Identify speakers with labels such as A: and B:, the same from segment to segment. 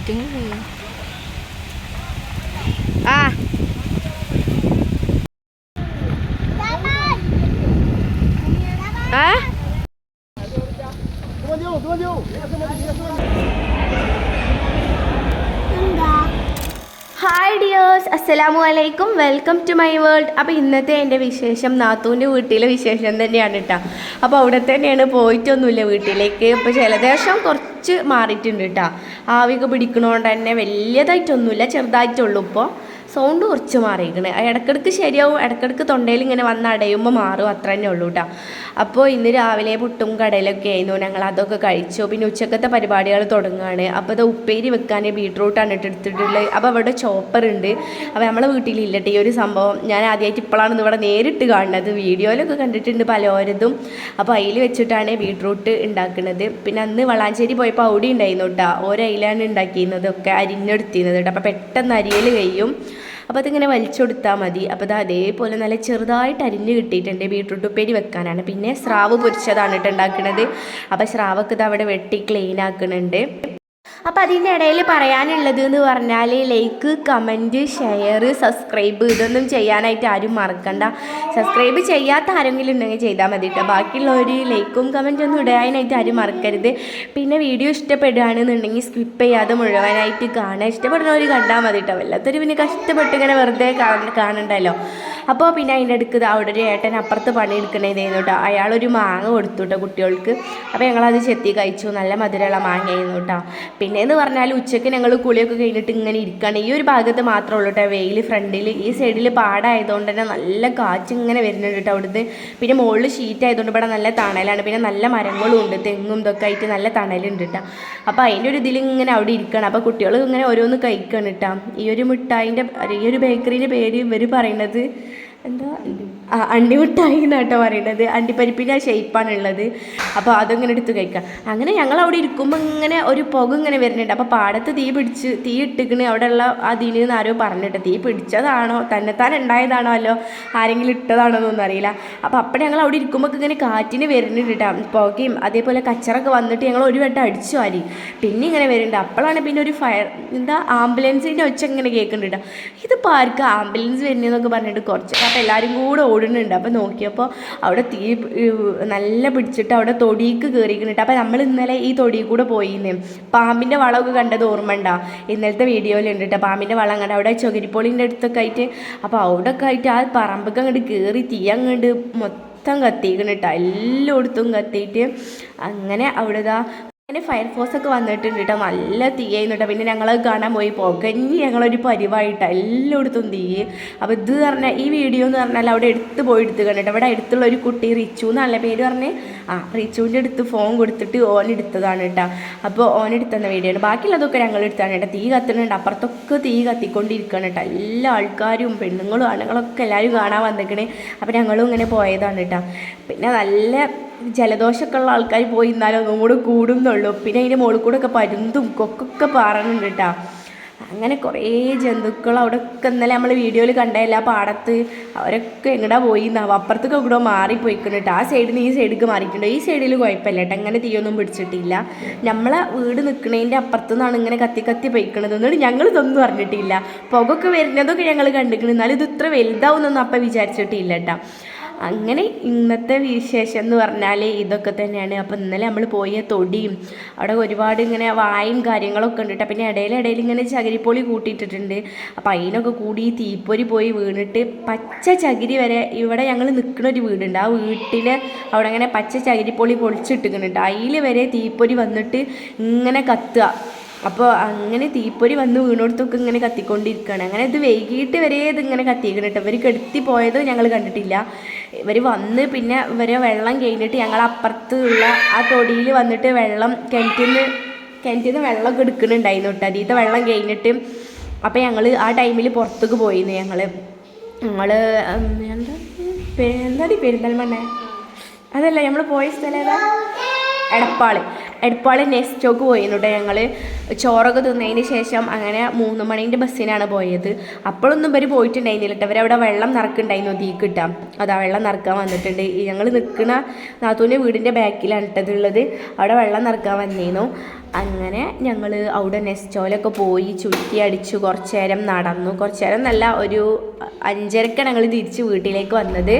A: Lighting ആ ആ hi dears അസ്സലാമു അലൈക്കും വെൽക്കം ടു മൈ വേൾഡ് അപ്പോൾ ഇന്നത്തെ എന്റെ വിശേഷം നാത്തൂന്റെ വീട്ടിലെ വിശേഷം തന്നെയാണ് കേട്ടോ അപ്പോൾ അവിടെ തന്നെയാണ് പോയിട്ടൊന്നുമില്ല വീട്ടിലേക്ക്. ഇപ്പോൾ ജലദേശം കുറച്ച് മാറിയിട്ടുണ്ട് കേട്ടോ. ആവിയൊക്കെ പിടിക്കണോണ്ട് തന്നെ വലിയതായിട്ടൊന്നുമില്ല ചെറുതായിട്ടുള്ളൂ ഇപ്പോൾ സൗണ്ട് കുറച്ച് മാറിയിരിക്കണേ. ഇടക്കിടക്ക് ശരിയാവും ഇടക്കിടക്ക് തൊണ്ടയിൽ ഇങ്ങനെ വന്ന് അടയുമ്പോൾ മാറും. അത്ര തന്നെ ഉള്ളൂ കേട്ടോ അപ്പോൾ ഇന്ന് രാവിലെ പുട്ടും കടയിലൊക്കെ ആയിരുന്നു. ഞങ്ങൾ അതൊക്കെ കഴിച്ചു. പിന്നെ ഉച്ചക്കത്തെ പരിപാടികൾ തുടങ്ങുകയാണ്. അപ്പോൾ അത് ഉപ്പേരി വെക്കാൻ ബീട്രൂട്ടാണ് ഇട്ട് എടുത്തിട്ടുള്ളത്. അപ്പോൾ അവിടെ ചോപ്പർ ഉണ്ട്. അപ്പോൾ നമ്മളെ വീട്ടിലില്ലട്ടെ ഈ ഒരു സംഭവം. ഞാൻ ആദ്യമായിട്ട് ഇപ്പോഴാണ് ഇവിടെ നേരിട്ട് കാണുന്നത്. വീഡിയോയിലൊക്കെ കണ്ടിട്ടുണ്ട് പലവരതും അപ്പോൾ അതിൽ വെച്ചിട്ടാണ് ബീട്രൂട്ട് ഉണ്ടാക്കുന്നത് പിന്നെ അന്ന് വളാഞ്ചേരി പോയപ്പോൾ അവിടെ ഉണ്ടായിരുന്നു കേട്ടോ ഓരോ അതിലാണ് ഉണ്ടാക്കിയിരുന്നതൊക്കെ അരിഞ്ഞെടുത്തിരുന്നത് കേട്ടോ അപ്പോൾ പെട്ടെന്ന് അരിയൽ കഴിയും. അപ്പോൾ അതിങ്ങനെ വലിച്ചെടുത്താൽ മതി. അപ്പോൾ അത് അതേപോലെ നല്ല ചെറുതായിട്ട് അരിഞ്ഞ് കിട്ടിയിട്ടുണ്ട് ബീട്രൂട്ട് ഉപ്പേരി വെക്കാനാണ്. പിന്നെ സ്രാവ് പൊരിച്ചതാണ് കേട്ടോ ഉണ്ടാക്കുന്നത് അപ്പോൾ സ്രാവൊക്കെ ഇത് അവിടെ വെട്ടി ക്ലീൻ ആക്കുന്നുണ്ട് അപ്പോൾ അതിന്റെ ഇടയിൽ പറയാനുള്ളത് എന്ന് പറഞ്ഞാൽ ലൈക്ക് കമന്റ് ഷെയർ സബ്സ്ക്രൈബ് ഇതൊന്നും ചെയ്യാനായിട്ട് ആരും മറക്കണ്ട. സബ്സ്ക്രൈബ് ചെയ്യാത്ത ആരെങ്കിലും ഉണ്ടെങ്കിൽ ചെയ്താൽ മതി കേട്ടോ ബാക്കിയുള്ളവർ ലൈക്കും കമന്റും ഒന്നും ഇടാനായിട്ട് ആരും മറക്കരുത്. പിന്നെ വീഡിയോ ഇഷ്ടപ്പെടുകയാണെന്നുണ്ടെങ്കിൽ സ്കിപ്പ് ചെയ്യാതെ മുഴുവനായിട്ട് കാണുക. ഇഷ്ടപ്പെടുന്നവർ കണ്ടാൽ മതി കേട്ടോ വല്ലാത്തൊരു പിന്നെ കഷ്ടപ്പെട്ട് ഇങ്ങനെ വെറുതെ കാണണ്ടല്ലോ. അപ്പോൾ പിന്നെ അതിന്റെ അടുക്ക് അവിടെ ഒരു ഏട്ടൻ അപ്പുറത്ത് പണി പണിയെടുക്കണേതായിരുന്നു കേട്ടോ അയാളൊരു മാങ്ങ കൊടുത്തു കേട്ടോ കുട്ടികൾക്ക്. അപ്പോൾ ഞങ്ങളത് ചെത്തി കഴിച്ചു. നല്ല മധുരമുള്ള മാങ്ങയായിരുന്നു കേട്ടോ. പിന്നെയെന്ന് പറഞ്ഞാൽ ഉച്ചയ്ക്ക് ഞങ്ങൾ കുളിയൊക്കെ കഴിഞ്ഞിട്ട് ഇങ്ങനെ ഇരിക്കുകയാണ് ഈ ഒരു ഭാഗത്ത് മാത്രമേ ഉള്ളൂ കേട്ടോ വെയിൽ ഫ്രണ്ടിൽ ഈ സൈഡിൽ പാടായതുകൊണ്ട് തന്നെ നല്ല കാറ്റ് ഇങ്ങനെ വരുന്നുണ്ട് കേട്ടോ അവിടുന്ന്. പിന്നെ മുകളിൽ ഷീറ്റ് ആയതുകൊണ്ട് ഇവിടെ നല്ല തണലാണ്. പിന്നെ നല്ല മരങ്ങളും ഉണ്ട്. തെങ്ങും ഇതൊക്കെ ആയിട്ട് നല്ല തണലുണ്ട് കേട്ടോ. അപ്പോൾ അതിന്റെ ഒരു ഇതിൽ ഇങ്ങനെ അവിടെ ഇരിക്കണം. അപ്പോൾ കുട്ടികൾ ഇങ്ങനെ ഓരോന്ന് കഴിക്കണം കേട്ടോ. ഈ ഒരു മിഠായിന്റെ ഈ ഒരു ബേക്കറിന്റെ പേര് ഇവർ പറയുന്നത് എന്താ? അണ്ടിമിഠായി എന്നാട്ടോ പറയുന്നത് അണ്ടിപ്പരിപ്പിന്റെ ഷേപ്പാണ് ഉള്ളത് അപ്പോൾ അതങ്ങനെ എടുത്ത് കഴിക്കാം. അങ്ങനെ ഞങ്ങൾ അവിടെ ഇരിക്കുമ്പോൾ ഇങ്ങനെ ഒരു പുക ഇങ്ങനെ വരുന്നുണ്ട്. അപ്പോൾ പാടത്ത് തീ പിടിച്ച് തീ ഇട്ടിക്കണ്. അവിടെയുള്ള ആ തീനിൽ നിന്ന് ആരോ പറഞ്ഞിട്ട് തീ പിടിച്ചതാണോ തന്നെത്താൻ ഉണ്ടായതാണോ അല്ലോ ആരെങ്കിലും ഇട്ടതാണോ എന്നൊന്നും അറിയില്ല. അപ്പോൾ അപ്പോൾ ഞങ്ങൾ അവിടെ ഇരിക്കുമ്പോൾ ഇങ്ങനെ കാറ്റിന് വരുന്നുണ്ട് കേട്ടോ പുകയും അതേപോലെ കച്ചറൊക്കെ വന്നിട്ട് ഞങ്ങൾ ഒരു വട്ടം അടിച്ചു വാരി. പിന്നെ ഇങ്ങനെ വരുന്നുണ്ട്. അപ്പോഴാണ് പിന്നെ ഒരു ഫയർ എന്താ ആംബുലൻസിന്റെ ഒച്ച ഇങ്ങനെ കേൾക്കുന്നുണ്ട് ഇതിപ്പോൾ ആർക്കും ആംബുലൻസ് വരുന്നതെന്നൊക്കെ പറഞ്ഞിട്ട് കുറച്ച്. അപ്പോൾ എല്ലാവരും കൂടെ ഓടുന്നുണ്ട്. അപ്പോൾ നോക്കിയപ്പോൾ അവിടെ തീ നല്ല പിടിച്ചിട്ട് അവിടെ തൊടിക്ക് കയറിക്കുന്നുണ്ട് അപ്പോൾ നമ്മൾ ഇന്നലെ ഈ തൊടിയിൽ കൂടെ പോയിന്ന്. പാമ്പിന്റെ വളമൊക്കെ കണ്ടത് ഓർമ്മ ഉണ്ടാ? ഇന്നലത്തെ വീഡിയോയിലുണ്ട് കേട്ടോ പാമ്പിന്റെ വളം കണ്ട അവിടെ ചകിരിപ്പൊളിന്റെ അടുത്തൊക്കെ ആയിട്ട് അപ്പോൾ അവിടെ ഒക്കെ ആയിട്ട് ആ പറമ്പൊക്കെ അങ്ങോട്ട് കയറി തീ അങ്ങോട്ട് മൊത്തം കത്തിക്കണം കേട്ടോ എല്ലായിടത്തും കത്തിയിട്ട് അങ്ങനെ അവിടെ ഇതാ അങ്ങനെ ഫയർഫോഴ്സ് ഒക്കെ വന്നിട്ടുണ്ട് കേട്ടോ നല്ല തീയായിരുന്നു കേട്ടോ പിന്നെ ഞങ്ങൾ കാണാൻ പോയി. പുകഞ്ഞ് ഞങ്ങളൊരു പരിവായിട്ടാണ് എല്ലായിടത്തും തീ. അപ്പോൾ ഇത് പറഞ്ഞാൽ ഈ വീഡിയോ എന്ന് പറഞ്ഞാൽ അവിടെ എടുത്ത് പോയി എടുത്ത് കണ്ടിട്ട്. അവിടെ അടുത്തുള്ള ഒരു കുട്ടി റിച്ചു എന്നല്ല പേര് പറഞ്ഞ്? ആ റിച്ചുവിന്റെ അടുത്ത് ഫോൺ കൊടുത്തിട്ട് ഓൻ എടുത്തതാണ് കേട്ടോ. അപ്പോൾ ഓൻ എടുത്തുന്ന വീഡിയോ ആണ്. ബാക്കിയുള്ളതൊക്കെ ഞങ്ങൾ എടുത്താണ് കേട്ടോ. തീ കത്തുന്നുണ്ട്. അപ്പുറത്തൊക്കെ തീ കത്തിക്കൊണ്ടിരിക്കുകയാണ് കേട്ടോ. എല്ലാ ആൾക്കാരും പെണ്ണുങ്ങളും ആണുങ്ങളൊക്കെ എല്ലാവരും കാണാൻ വന്നിരിക്കണേ അപ്പോൾ ഞങ്ങളും ഇങ്ങനെ പോയതാണ് കേട്ടോ. പിന്നെ നല്ല ജലദോഷമൊക്കെ ഉള്ള ആൾക്കാർ പോയി എന്നാലും ഒന്നും കൂടെ എന്നുള്ളൂ പിന്നെ അതിന്റെ മുകളിൽ കൂടെ ഒക്കെ പരുന്തും കൊക്കൊക്കെ പാറുന്നുണ്ട് കേട്ടോ അങ്ങനെ കുറേ ജന്തുക്കൾ അവിടെ ഒക്കെ ഇന്നലെ നമ്മൾ വീഡിയോയിൽ കണ്ടതല്ല പാടത്ത് അവരൊക്കെ എങ്ങടാ പോയി എന്നാവും അപ്പുറത്തൊക്കെ ഇവിടെ മാറിപ്പോയിക്കുന്നു കേട്ടോ ആ സൈഡിൽ നിന്ന് ഈ സൈഡിലേക്ക് മാറിയിട്ടുണ്ട്. ഈ സൈഡിൽ കുഴപ്പമില്ല കേട്ടോ അങ്ങനെ തീയൊന്നും പിടിച്ചിട്ടില്ല. നമ്മളെ വീട് നിൽക്കുന്നതിന്റെ അപ്പുറത്തു നിന്നാണ് ഇങ്ങനെ കത്തി കത്തി പോയിക്കണത്. എന്നിട്ട് ഞങ്ങൾ ഇതൊന്നും അറിഞ്ഞിട്ടില്ല. പുകൊക്കെ വരുന്നതൊക്കെ ഞങ്ങൾ കണ്ടിരിക്കുന്നു എന്നാലും ഇത് ഇത്ര വലുതാവുന്നൊന്നും അപ്പം വിചാരിച്ചിട്ടില്ല കേട്ടോ അങ്ങനെ ഇന്നത്തെ വിശേഷം എന്ന് പറഞ്ഞാൽ ഇതൊക്കെ തന്നെയാണ്. അപ്പോൾ ഇന്നലെ നമ്മൾ പോയ തൊടിയും അവിടെ ഒരുപാട് ഇങ്ങനെ വായും കാര്യങ്ങളൊക്കെ ഉണ്ട് കേട്ടോ പിന്നെ ഇടയിൽ ഇങ്ങനെ ചകിരിപ്പൊളി കൂട്ടിയിട്ടിട്ടുണ്ട്. അപ്പോൾ അതിനൊക്കെ കൂടി തീപ്പൊരി പോയി വീണിട്ട് പച്ച ചകിരി വരെ ഇവിടെ ഞങ്ങൾ നിൽക്കുന്ന ഒരു വീടുണ്ട്. ആ വീട്ടിൽ അവിടെ അങ്ങനെ പച്ച ചകിരിപ്പൊളി പൊളിച്ചിട്ടിക്കുന്നുണ്ട് അതിൽ വരെ തീപ്പൊരി വന്നിട്ട് ഇങ്ങനെ കത്തുക. അപ്പോൾ അങ്ങനെ തീപ്പൊരി വന്ന് വീണോടത്തൊക്കെ ഇങ്ങനെ കത്തിക്കൊണ്ടിരിക്കുകയാണ് അങ്ങനെ ഇത് വൈകിട്ട് വരെ ഇതിങ്ങനെ കത്തിക്കണം കേട്ടോ ഇവർ കെടുത്തി പോയത് ഞങ്ങൾ കണ്ടിട്ടില്ല. ഇവർ വന്ന് പിന്നെ ഇവരെ വെള്ളം കഴിഞ്ഞിട്ട് ഞങ്ങൾ അപ്പുറത്തുള്ള ആ തൊടിയിൽ വന്നിട്ട് വെള്ളം കിണറ്റിൽ നിന്ന് കിണറ്റിൽ നിന്ന് വെള്ളമൊക്കെ എടുക്കുന്നുണ്ടായിരുന്നു കേട്ടോ അതീത്തെ വെള്ളം കഴിഞ്ഞിട്ട് അപ്പോൾ ഞങ്ങൾ ആ ടൈമിൽ പുറത്തേക്ക് പോയിരുന്നു ഞങ്ങൾ ഞങ്ങൾ എന്താ എന്താ പെരിന്തൽമണ്ണ അതല്ല നമ്മൾ പോയ സ്ഥലം ഏതാ? എടപ്പാൾ. എടപ്പാൾ നെസ്റ്റോക്ക് പോയിരുന്നു ഞങ്ങൾ ചോറൊക്കെ തിന്നതിന് ശേഷം അങ്ങനെ മൂന്ന് മണീന്റെ ബസ്സിനാണ് പോയത്. അപ്പോഴൊന്നും ഇവർ പോയിട്ടുണ്ടായിരുന്നില്ല കേട്ടോ ഇവരവിടെ വെള്ളം നിറക്കുണ്ടായിരുന്നു തീ കിട്ടാം അതാ വെള്ളം നിറക്കാൻ വന്നിട്ടുണ്ട്. ഞങ്ങൾ നിൽക്കുന്ന നാത്തൂന്റെ വീടിന്റെ ബാക്കിലാണ് ഇട്ടതുള്ളത് അവിടെ വെള്ളം നിറക്കാൻ വന്നിരുന്നു അങ്ങനെ ഞങ്ങൾ അവിടെ നെസ്റ്റോലൊക്കെ പോയി ചുറ്റി അടിച്ചു. കുറച്ച് നേരം നടന്നു. കുറച്ച് നേരം നല്ല ഒരു അഞ്ചരക്കാണ് ഞങ്ങൾ തിരിച്ച് വീട്ടിലേക്ക് വന്നത്.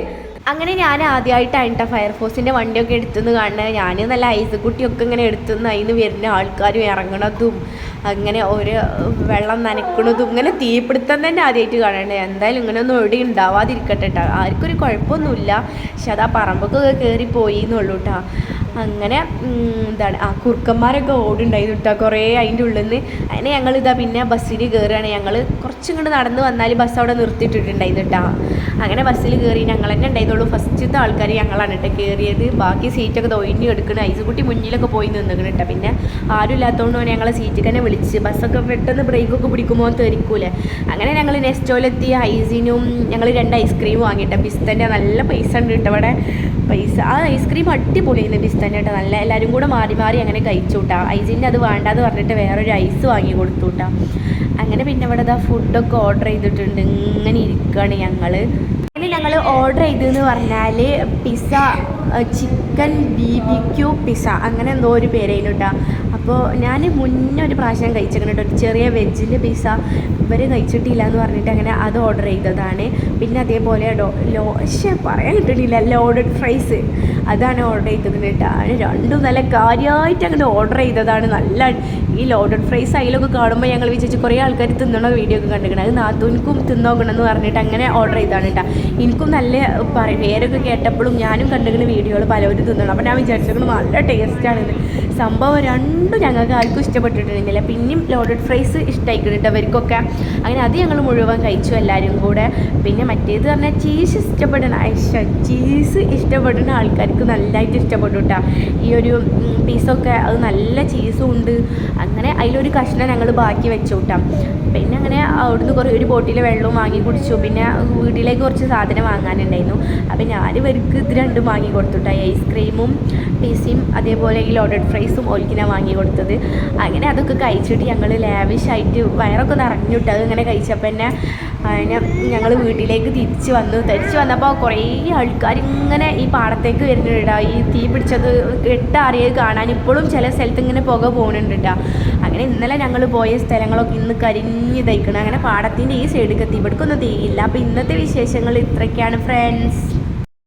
A: അങ്ങനെ ഞാൻ ആദ്യമായിട്ടാണ് കേട്ടോ ഫയർഫോഴ്സിന്റെ വണ്ടിയൊക്കെ എടുത്തുനിന്ന് കാണുന്നത് ഞാൻ നല്ല ഐസ് കുട്ടിയൊക്കെ ഇങ്ങനെ എടുത്തുനിന്ന് അതിന് വരുന്ന ആൾക്കാരും ഇറങ്ങണതും അങ്ങനെ ഒരു വെള്ളം നനക്കണതും ഇങ്ങനെ തീപിടുത്തം തന്നെ ആദ്യമായിട്ട് കാണണ്ടേ എന്തായാലും ഇങ്ങനെയൊന്നും എവിടെ ഉണ്ടാവാതിരിക്കട്ടെ കേട്ടോ ആർക്കൊരു കുഴപ്പമൊന്നുമില്ല. പക്ഷെ അത് ആ പറമ്പൊക്കെ കയറി പോയി എന്നുള്ളൂ കേട്ടോ അങ്ങനെ എന്താണ് ആ കുറുക്കന്മാരൊക്കെ ഓടുണ്ടായിരുന്നു കേട്ടോ കുറേ അതിന്റെ ഉള്ളിൽ നിന്ന് അതിന് ഞങ്ങൾ ഇതാ പിന്നെ ബസ്സിൽ കയറുകയാണ് ഞങ്ങൾ കുറച്ചും കൂടെ നടന്ന് വന്നാൽ ബസ് അവിടെ നിർത്തിയിട്ടിട്ടുണ്ടായിരുന്നു കേട്ടോ അങ്ങനെ ബസ്സിൽ കയറി ഞങ്ങൾ തന്നെ ഉണ്ടായിരുന്നുള്ളൂ. ഫസ്റ്റത്തെ ആൾക്കാർ ഞങ്ങളാണ് കേട്ടോ കയറിയത് ബാക്കി സീറ്റൊക്കെ തൊയിഞ്ഞ് എടുക്കണം ഐസുകുട്ടി മുന്നിലൊക്കെ പോയി നിന്നിക്കണം കേട്ടോ പിന്നെ ആരും ഇല്ലാത്തതുകൊണ്ട് ഞങ്ങളെ സീറ്റ് തന്നെ വിളിച്ച് ബസ്സൊക്കെ പെട്ടെന്ന് ബ്രേക്കൊക്കെ പിടിക്കുമ്പോൾ തെറിക്കൂലേ. അങ്ങനെ ഞങ്ങൾ നെസ്റ്റോലെത്തി. ഐസിനും ഞങ്ങൾ രണ്ട് ഐസ്ക്രീം വാങ്ങിയിട്ടോ പിസ്തന്റെ നല്ല പൈസ ഉണ്ട് കേട്ടോ അവിടെ പൈസ ആ ഐസ്ക്രീം അടിപൊളിയായിരുന്നു പിസ്തന്റെ കേട്ടോ നല്ല എല്ലാവരും കൂടെ മാറി മാറി അങ്ങനെ കഴിച്ചു കൂട്ടാം ഐസിന്റെ അത് വേണ്ടാന്ന് പറഞ്ഞിട്ട് വേറൊരു ഐസ് വാങ്ങി കൊടുത്തു കൂട്ടാം അങ്ങനെ പിന്നെ ഇവിടെ ഇതാ ഫുഡൊക്കെ ഓർഡർ ചെയ്തിട്ടുണ്ട്. ഇങ്ങനെ ഇരിക്കുകയാണ് ഞങ്ങൾ പിന്നെ ഞങ്ങൾ ഓർഡർ ചെയ്തതെന്ന് പറഞ്ഞാൽ pizza chicken B B Q pizza അങ്ങനെ എന്തോ ഒരു പേരായിരുന്നു കേട്ടോ അപ്പോൾ ഞാൻ മുന്നേ ഒരു പ്രാവശ്യം കഴിച്ചിട്ടുണ്ട് കേട്ടോ ഒരു ചെറിയ വെജിന്റെ പിസ ഇവർ കഴിച്ചിട്ടില്ല എന്ന് പറഞ്ഞിട്ട് അങ്ങനെ അത് ഓർഡർ ചെയ്തതാണ്. പിന്നെ അതേപോലെ ഡോ ലോ പക്ഷേ പറയാൻ കിട്ടണില്ല ലോഡഡ് ഫ്രൈസ് അതാണ് ഓർഡർ ചെയ്തത് കേട്ടോ രണ്ടും നല്ല കാര്യമായിട്ട് അങ്ങനെ ഓർഡർ ചെയ്തതാണ്. നല്ല ഈ ലോഡഡ് ഫ്രൈസ് അതിലൊക്കെ കാണുമ്പോൾ ഞങ്ങൾ വിചാരിച്ചു കുറേ ആൾക്കാർ തിന്നണ വീഡിയോ ഒക്കെ കണ്ടിരിക്കണം അത് നാത്തൂനിക്കും തിന്നോക്കണം എന്ന് പറഞ്ഞിട്ട് അങ്ങനെ ഓർഡർ ചെയ്തതാണ് കേട്ടോ എനിക്കും നല്ല പേരൊക്കെ കേട്ടപ്പോഴും ഞാനും കണ്ടിരിക്കുന്ന വീഡിയോകൾ പലവരും തിന്നണം. അപ്പോൾ ഞാൻ വിചാരിച്ചത് നല്ല ടേസ്റ്റാണെന്ന് സംഭവം രണ്ടും ഞങ്ങൾക്ക് ആർക്കും ഇഷ്ടപ്പെട്ടിട്ടുണ്ടെങ്കില്ല പിന്നെയും ലോഡഡ് ഫ്രൈസ് ഇഷ്ടമായിക്കുന്നുണ്ട് അവർക്കൊക്കെ അങ്ങനെ അത് ഞങ്ങൾ മുഴുവൻ കഴിച്ചു എല്ലാവരും കൂടെ. പിന്നെ മറ്റേത് പറഞ്ഞാൽ ചീസ് ഇഷ്ടപ്പെടുന്ന ചീസ് ഇഷ്ടപ്പെടുന്ന ആൾക്കാർക്ക് നല്ലതായിട്ട് ഇഷ്ടപ്പെട്ടു കേട്ടോ ഈ ഒരു പീസൊക്കെ അത് നല്ല ചീസും ഉണ്ട്. അങ്ങനെ അതിലൊരു കഷ്ണം ഞങ്ങൾ ബാക്കി വെച്ചു കൂട്ടാം പിന്നെ അങ്ങനെ അവിടുന്ന് കുറേ ഒരു ബോട്ടിൽ വെള്ളവും വാങ്ങി കുടിച്ചു. പിന്നെ വീട്ടിലേക്ക് കുറച്ച് സാധനം വാങ്ങാനുണ്ടായിരുന്നു. അപ്പം ഞാൻ ഇവർക്ക് ഇത് രണ്ടും വാങ്ങി കൊടുത്തുട്ടാ ഐസ്ക്രീമും പീസിയും അതേപോലെ ഈ ലോഡഡ് ഫ്രൈസും ഓൽക്കിനാ വാങ്ങി കൊടുത്തത്. അങ്ങനെ അതൊക്കെ കഴിച്ചിട്ട് ഞങ്ങൾ ലാവിഷായിട്ട് വയറൊക്കെ നിറഞ്ഞിട്ട്. അത് ഇങ്ങനെ കഴിച്ചപ്പോൾ തന്നെ ഞങ്ങൾ വീട്ടിലേക്ക് തിരിച്ച് വന്നു. തിരിച്ച് വന്നപ്പോൾ കുറേ ആൾക്കാർ ഇങ്ങനെ ഈ പാടത്തേക്ക് വരുന്നുണ്ട്. ഈ തീ പിടിച്ചത് കെട്ടറിയത് കാണാൻ ഇപ്പോഴും ചില സ്ഥലത്ത് ഇങ്ങനെ പുക പോകുന്നുണ്ട് അങ്ങനെ ഇന്നലെ ഞങ്ങൾ പോയ സ്ഥലങ്ങളൊക്കെ ഇന്ന് കരിഞ്ഞു തയ്ക്കണം അങ്ങനെ പാടത്തിന്റെ ഈ സൈഡിലേക്ക് എത്തി. ഇവിടേക്കൊന്നും തീയില്ല. അപ്പോൾ ഇന്നത്തെ വിശേഷങ്ങൾ ഇത്രയൊക്കെയാണ് ഫ്രണ്ട്സ്